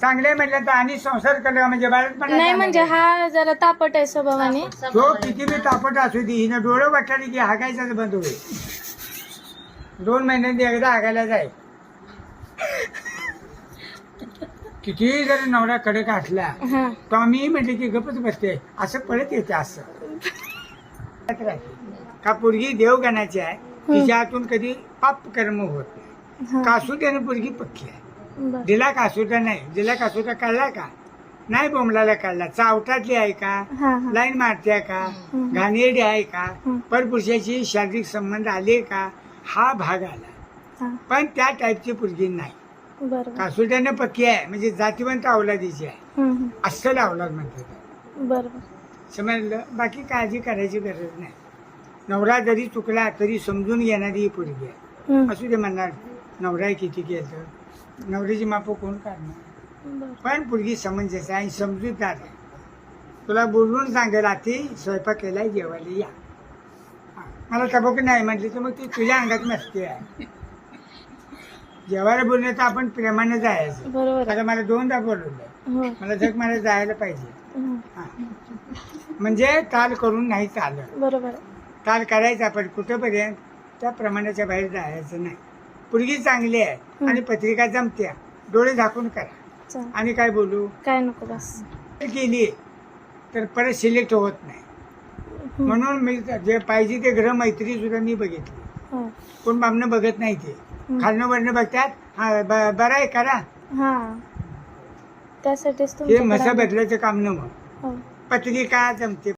चांगले म्हटलं तर आणि संसार केला म्हणजे बाळात नाही म्हणजे हा जरा तापट आहे स्वभावाने. तो किती बी तापट असू दे हिनं डोळं वाटली की हागायचं बंद होईल. दोन महिन्यांनी एकदा हागायला जाय. किती जरी नवरा कडक असला हा. तो आम्ही म्हटले की गपच बसते. असं पळत येते असं. का पोरगी देवगणाची आहे तिच्या हातून कधी पाप कर्म होत नाही. हा. कासुट्याने पोरगी पक्की आहे. दिला कासुटा नाही? दिला कासुटा काढला का? नाही बोंबलाला काढला चावटातली आहे का? हा हा. लाईन मारते का? हम्म. घाणेरडी आहे का? हम्म. परपुरुषाची शारीरिक संबंध आले का? हा भाग आला. हा. पण त्या टाईपची पोरगी नाही. बरोबर. कासुट्याने पक्की आहे? म्हणजे जातीवंत अवलादीची आहे. हम्म, हम्म. अस्सल अवलाद म्हणतात बरोबर. समजलं? बाकी काळजी करायची गरज नाही. नवरा जरी चुकला तरी समजून घेणारी ही पोरगी आहे. हम्म. असू दे म्हणणार. नवरा किती केलं नवऱ्याची माप कोण काढणार. पण पोरगी समंजस आहे आणि समजूतदार आहे तुला बोलून सांगेल आधी स्वयंपाक केलाय जेवायला या. मला तबक नाही म्हटली तर मग ती तुझ्या अंगात नसते आहे जेवायला बोलणे तर आपण प्रेमाने जायचं बरोबर. आता मला दोनदा बोलवलं हो मला जग मला जायला पाहिजे. हा. म्हणजे ताल करून नाही चालत बरोबर. ताल करायचा पण कुठंपर्यंत त्या प्रमाणाच्या बाहेर जायचं नाही पोरगी चांगली आहे आणि पत्रिका जमत्या डोळे झाकून करा. आणि काय बोलू? काय नको बस. केली तर परत सिलेक्ट होत नाही. म्हणून मी जे पाहिजे ते ग्रह मैत्री सुद्धा मी बघितली. हो. कोण बामनं बघत नाही ते. हम्म. खालनं वरनं बघतात. हा ब- बरं आहे करा हा. त्यासाठीच हे मसा. बदलायचं काम न मग. हो. पत्रिका जमते.